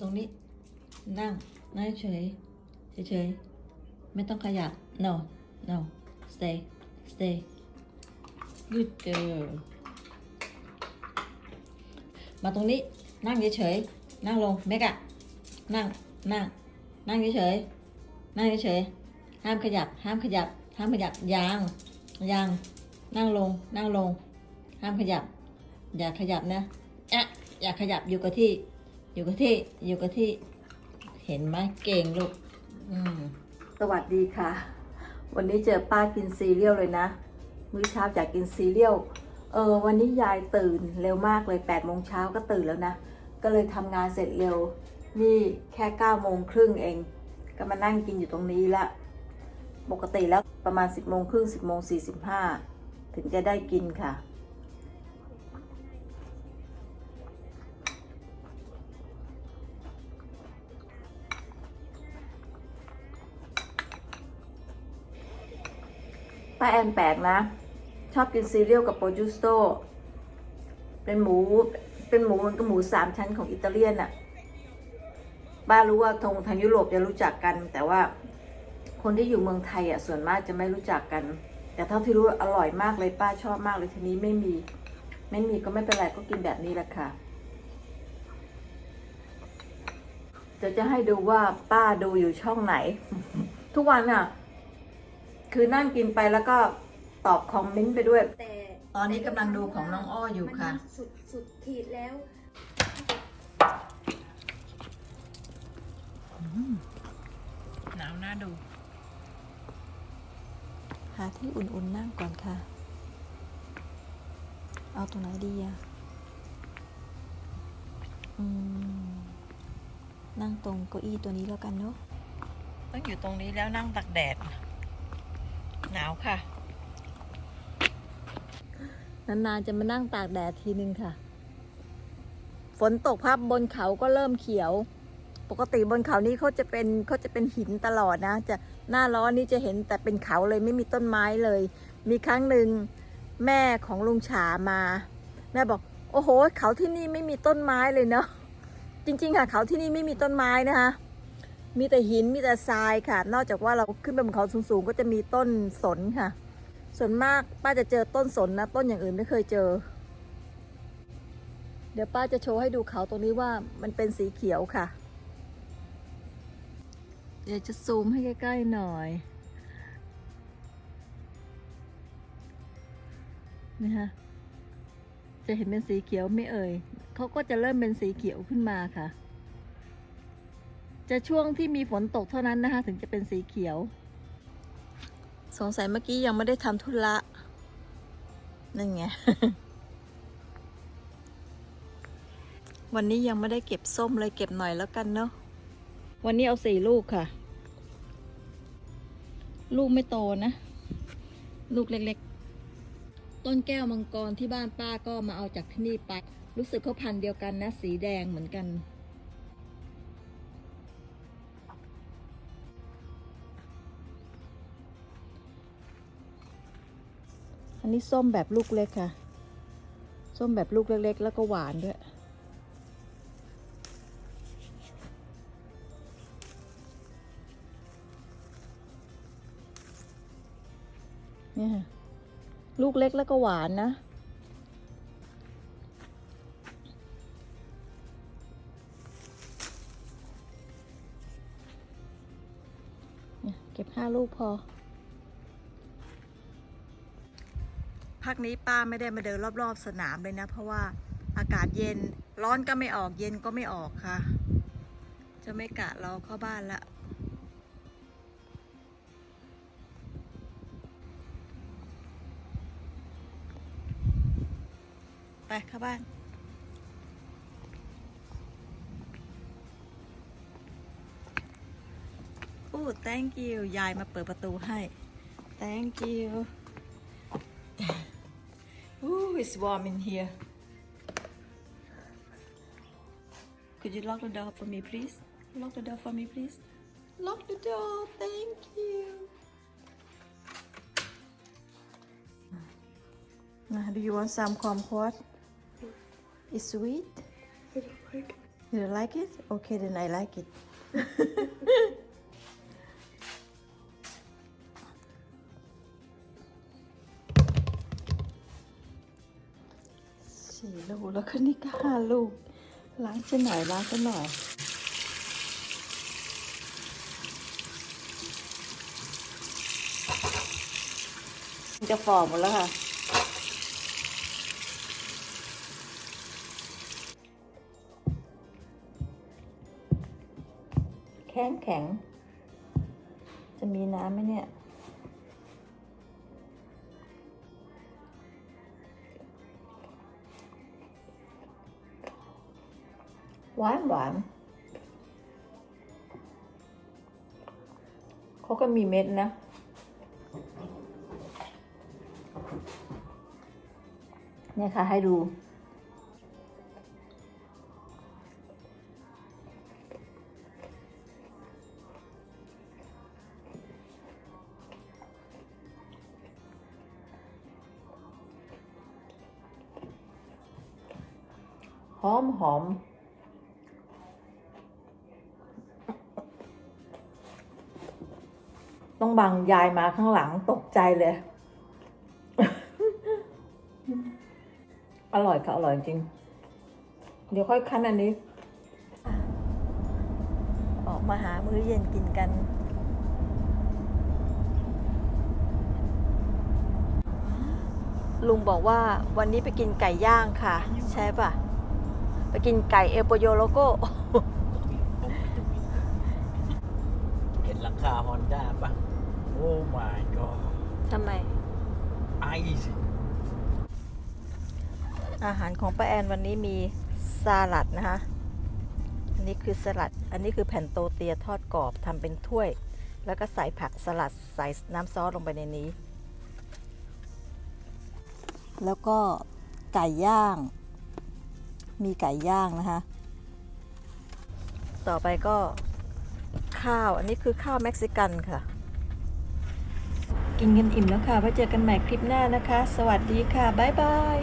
ตรงนี้ นั่งนั่งเฉยเฉยไม่ต้องขยับ no no stay stay good girl มาตรงนี้นั่งเฉยๆนั่งลงเมกะนั่งนั่งนั่งเฉยๆนั่งเฉยๆห้ามขยับ ห้ามขยับ ห้ามขยับยางยางนั่งลงนั่งลง ห้ามขยับ อย่าขยับนะแอะอย่าขยับอยู่กับที่ อยู่กับที่ อยู่กับที่ เห็นไหมเก่งลูก อืม สวัสดีค่ะ วันนี้เจอป้ากินซีเรียลเลยนะ มื้อเช้าอยากกินซีเรียล เออ วันนี้ยายตื่นเร็วมากเลย8ปดโมงเช้าก็ตื่นแล้วนะ ก็เลยทำงานเสร็จเร็ว นี่แค่9ก้าโมงครึ่งเอง ก็มานั่งกินอยู่ตรงนี้ละ ปกติแล้วประมาณ 10บโมงครึ่งสิบโมงสี่สิบห้าถึงจะได้กินค่ะ ป้าแอนแปลกนะ ชอบกินซีเรียลกับโปรจูสโต เป็นหมู เป็นหมูมันก็หมูสามชั้นของอิตาเลียนอะป้ารู้ว่าทางทางยุโรปจะรู้จักกัน แต่ว่าคนที่อยู่เมืองไทยอะส่วนมากจะไม่รู้จักกัน แต่เท่าที่รู้อร่อยมากเลยป้าชอบมากเลยทีนี้ไม่มี ไม่มีก็ไม่เป็นไรก็กินแบบนี้แหละค่ะเดี๋ยวจะให้ดูว่าป้าดูอยู่ช่องไหน ทุกวันอะ คือนั่งกินไปแล้วก็ตอบคอมเมนต์ไปด้วย แต่ตอนนี้กำลังดูของน้องอ้ออยู่ค่ะ มันสุดสุดขีดแล้ว หนาวน่าดู หาที่อุ่นๆนั่งก่อนค่ะ เอาตรงไหนดีอะอืมนั่งตรงเก้าอี้ตัวนี้แล้วกันเนาะต้องอยู่ตรงนี้แล้วนั่งตักแดด หนาวค่ะ นานๆจะมานั่งตากแดดทีนึงค่ะ ฝนตกพับบนเขาก็เริ่มเขียว ปกติบนเขานี้เขาจะเป็นเขาจะเป็นหินตลอดนะ จะหน้าร้อนนี้จะเห็นแต่เป็นเขาเลยไม่มีต้นไม้เลย มีครั้งหนึ่งแม่ของลุงฉามา แม่บอก โอ้โห เขาที่นี่ไม่มีต้นไม้เลยเนาะจริง ๆ ค่ะ เขาที่นี่ไม่มีต้นไม้นะคะ มีแต่หินมีแต่ทรายค่ะ นอกจากว่าเราขึ้นไปบนเขาสูงๆ ก็จะมีต้นสนค่ะ ส่วนมากป้าจะเจอต้นสนนะ ต้นอย่างอื่นไม่เคยเจอ เดี๋ยวป้าจะโชว์ให้ดูเขาตรงนี้ว่ามันเป็นสีเขียวค่ะ เดี๋ยวจะซูมให้ใกล้ๆหน่อยนี่ฮะจะเห็นเป็นสีเขียวไม่เอ่ยเขาก็จะเริ่มเป็นสีเขียวขึ้นมาค่ะ จะช่วงที่มีฝนตกเท่านั้นนะคะ ถึงจะเป็นสีเขียว สงสัยเมื่อกี้ยังไม่ได้ทำธุระนั่นไง วันนี้ยังไม่ได้เก็บส้มเลยเก็บหน่อยแล้วกันเนาะวันนี้เอาสี่ลูกค่ะ ลูกไม่โตนะ ลูกเล็กๆ ต้นแก้วมังกรที่บ้านป้าก็มาเอาจากที่นี่ไป รู้สึกเขาพันธุ์เดียวกันนะ สีแดงเหมือนกัน อันนี้ส้มแบบลูกเล็กค่ะ ส้มแบบลูกเล็ก ๆ แล้วก็หวานด้วย เนี่ยค่ะลูกเล็กแล้วก็หวานนะ เก็บห้าลูกพอ พักนี้ป้าไม่ได้มาเดินรอบๆสนามเลยนะ เพราะว่าอากาศเย็นร้อนก็ไม่ออกเย็นก็ไม่ออกค่ะ จะไม่กะรอเข้าบ้านละไปเข้าบ้านโอ้ thank you ยายมาเปิดประตูให้ thank you it's warm in here. Could you lock the door for me, please? Lock the door for me, please. Lock the door. Thank you. Now, do you want some kumquat? It's sweet. You like it? Okay, then I like it. ลูกแล้วก็นี่ก็ห้าลูก ล้างจะหน่อยล้างจะหน่อยจะฟอหมดแล้วค่ะ แข็งแข็ง จะมีน้ำไหมเนี่ย หวานหวานเขาก็มีเม็ดนะ เนี่ยค่ะให้ดู หอมหอม ต้องบังยายมาข้างหลังตกใจเลย อร่อยค่ะ อร่อยจริง เดี๋ยวค่อยคั้นอันนี้ ออกมาหามื้อเย็นกินกัน ลุงบอกว่าวันนี้ไปกินไก่ย่างค่ะ ใช่ปะไปกินไก่เอโปโยโลโก้ เห็น หลังคาฮอนด้าปะโอ้ my god ทำไม ไอสิอาหารของป้าแอนวันนี้มีสลัดนะคะ อันนี้คือสลัด อันนี้คือแผ่นโตเตียทอดกรอบทำเป็นถ้วย แล้วก็ใส่ผักสลัดใส่น้ำซอสลงไปในนี้ แล้วก็ไก่ย่าง มีไก่ย่างนะคะ ต่อไปก็ ข้าว อันนี้คือข้าวเม็กซิกันค่ะ กินกันอิ่มแล้วค่ะไว้เจอกันใหม่คลิปหน้านะคะ สวัสดีค่ะ บ๊ายบาย